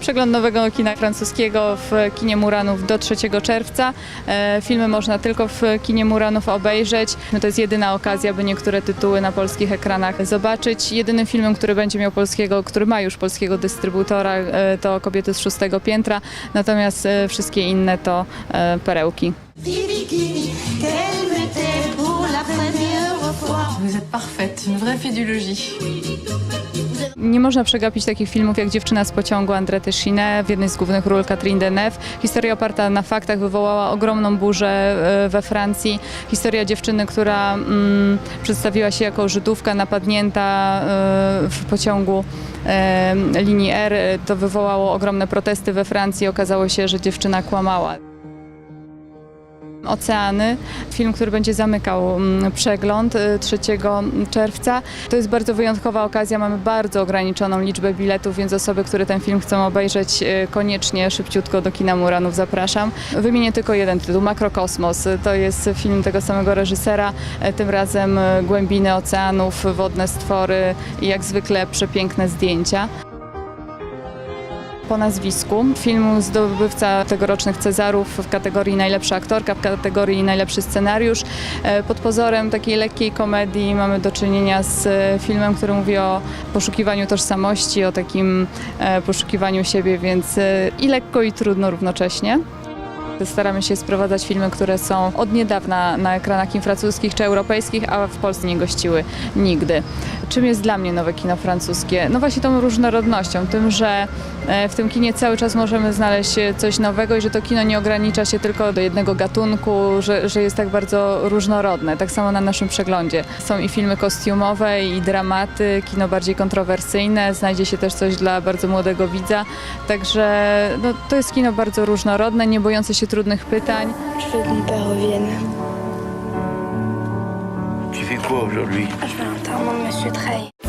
Przegląd nowego kina francuskiego w kinie Muranów do 3 czerwca. E, Filmy można tylko w kinie Muranów obejrzeć. No to jest jedyna okazja, by niektóre tytuły na polskich ekranach zobaczyć. Jedynym filmem, który będzie miał polskiego, który ma już polskiego dystrybutora, e, to Kobiety z szóstego piętra, natomiast e, wszystkie inne to perełki. Logis. Nie można przegapić takich filmów jak Dziewczyna z pociągu Andrety Chinet, w jednej z głównych ról Catherine Deneuve. Historia oparta na faktach wywołała ogromną burzę e, we Francji. Historia dziewczyny, która mm, przedstawiła się jako Żydówka napadnięta e, w pociągu e, linii R. To wywołało ogromne protesty we Francji. Okazało się, że dziewczyna kłamała. Oceany, film, który będzie zamykał mm, przegląd y, 3 czerwca. To jest bardzo wyjątkowa okazja, mamy bardzo ograniczoną liczbę biletów, więc osoby, które ten film chcą obejrzeć, y, koniecznie szybciutko do kina Muranów zapraszam. Wymienię tylko jeden tytuł, Makrokosmos. To jest film tego samego reżysera, y, tym razem y, głębiny oceanów, wodne stwory i jak zwykle przepiękne zdjęcia po nazwisku. Film zdobywca tegorocznych Cezarów w kategorii najlepsza aktorka, w kategorii najlepszy scenariusz. E, Pod pozorem takiej lekkiej komedii mamy do czynienia z e, filmem, który mówi o poszukiwaniu tożsamości, o takim e, poszukiwaniu siebie, więc i lekko i trudno równocześnie. Staramy się sprowadzać filmy, które są od niedawna na ekranach kin francuskich czy europejskich, a w Polsce nie gościły nigdy. Czym jest dla mnie nowe kino francuskie? No właśnie tą różnorodnością, tym, że e, w tym kinie cały czas możemy znaleźć coś nowego i że to kino nie ogranicza się tylko do jednego gatunku, że, że jest tak bardzo różnorodne. Tak samo na naszym przeglądzie. Są i filmy kostiumowe, i dramaty, kino bardziej kontrowersyjne, znajdzie się też coś dla bardzo młodego widza. Także no, to jest kino bardzo różnorodne, nie bojące się trudnych pytań. Je Tu fais quoi aujourd'hui? Je vais à l'enterrement de Monsieur Trey.